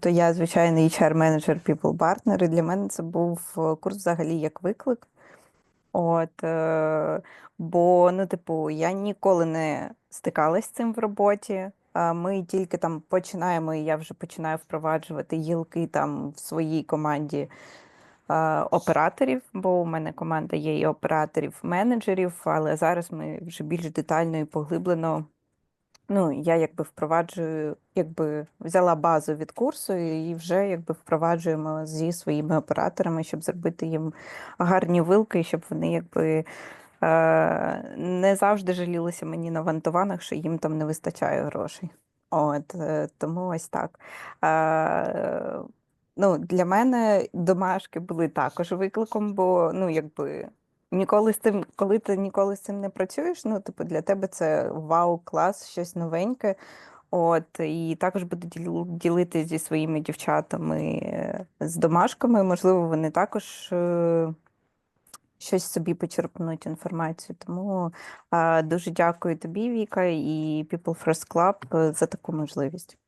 То я, звичайно, HR-менеджер People Partner, і для мене це був е, курс взагалі як виклик. От, е, бо, ну, типу, я ніколи не стикалась з цим в роботі. Ми тільки там починаємо, і я вже починаю впроваджувати гілки там в своїй команді е, операторів, бо у мене команда є і операторів, менеджерів, але зараз ми вже більш детально і поглиблено. Ну, я якби впроваджую, якби взяла базу від курсу і вже якби впроваджуємо зі своїми операторами, щоб зробити їм гарні вилки, щоб вони якби е, не завжди жалілися мені на вантуванах, що їм там не вистачає грошей. От е, тому ось так. Е, ну, для мене домашки були також викликом, бо ну, якби. Ніколи з тим, коли ти ніколи з цим не працюєш, ну, типу, для тебе це вау, клас, щось новеньке. От, і також буду діл- ділитися зі своїми дівчатами е, з домашками. Можливо, вони також е, щось собі почерпнуть інформацію. Тому дуже дякую тобі, Віка, і People First Club е, за таку можливість.